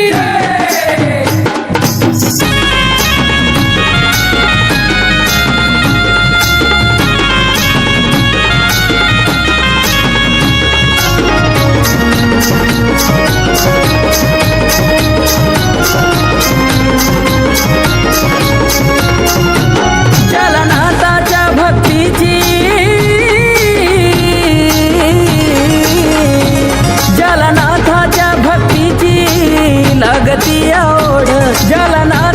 Yeah! jalan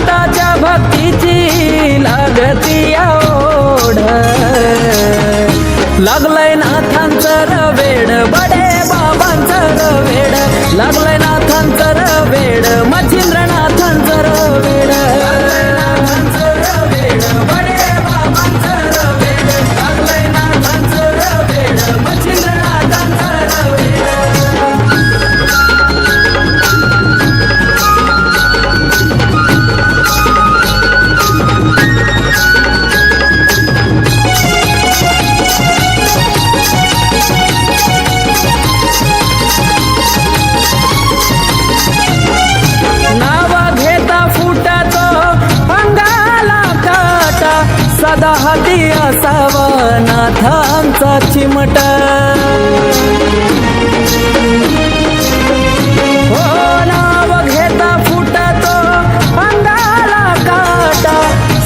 चिमट हो नाव घेता फुटतो अंगाला काटा.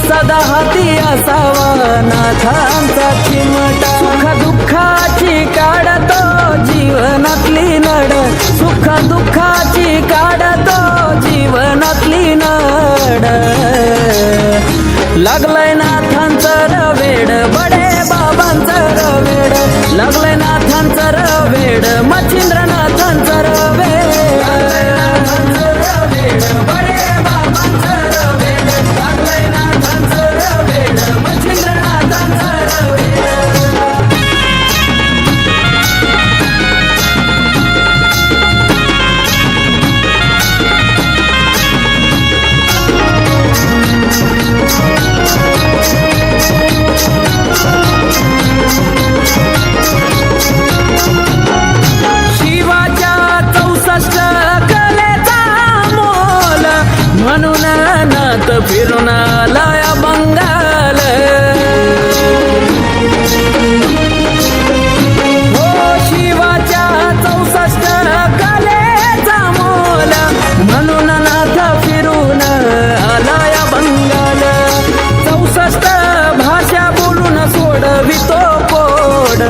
सदा हाती असावा नाथांचा चिमटा. सुख दुःखाची काढतो जीवनातली नड. सुख दुःखाची काढतो जीवनातली नड. लागलंय नाथांचं लागलंय नाथांचं रवेड. मत फिरून आलाय बंगाल. हो शिवाच्या चौसष्ट कलेचा मोल. म्हणून नाथ फिरून आलाय बंगाल. चौसष्ट भाषा बोलून सोडवितो कोड.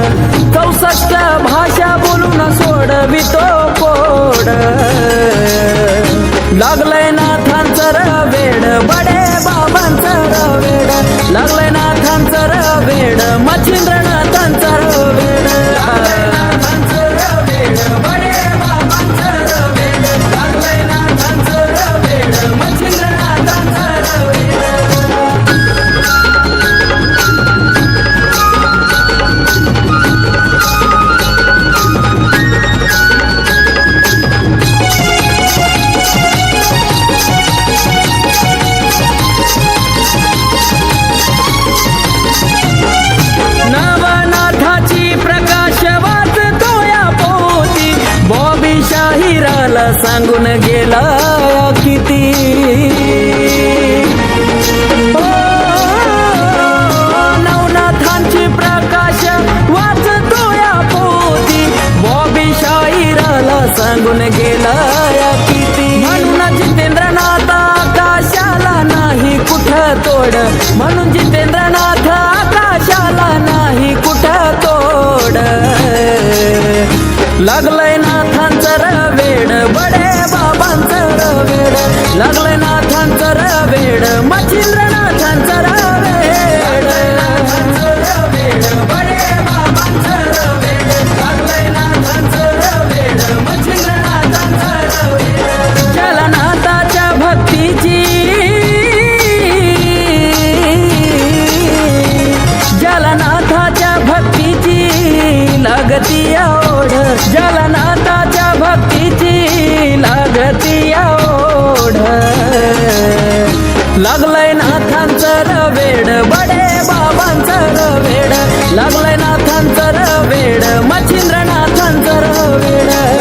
चौसष्ट भाषा बोलून सोडवितो कोड. लागलंय नाथांचं रवेड बडे बाबा सांगून गेला किती? नवनाथांची प्रकाश वाचतो या पोती बॉबी शाहिराला सांगून गेला किती? म्हणून जितेंद्रनाथ आकाशाला नाही कुठं तोड. म्हणून जितेंद्रनाथ आकाशाला नाही कुठं तोड. लागलंय नाथांचं रवेड बड लागती ओढ जलनाथाच्या भक्तीची लागती ओढ लागलंय नाथांचं रवेड बडे बाबांचं रवेड. लागलंय नाथांचं रवेड मच्छिंद्रनाथांचं रवेड.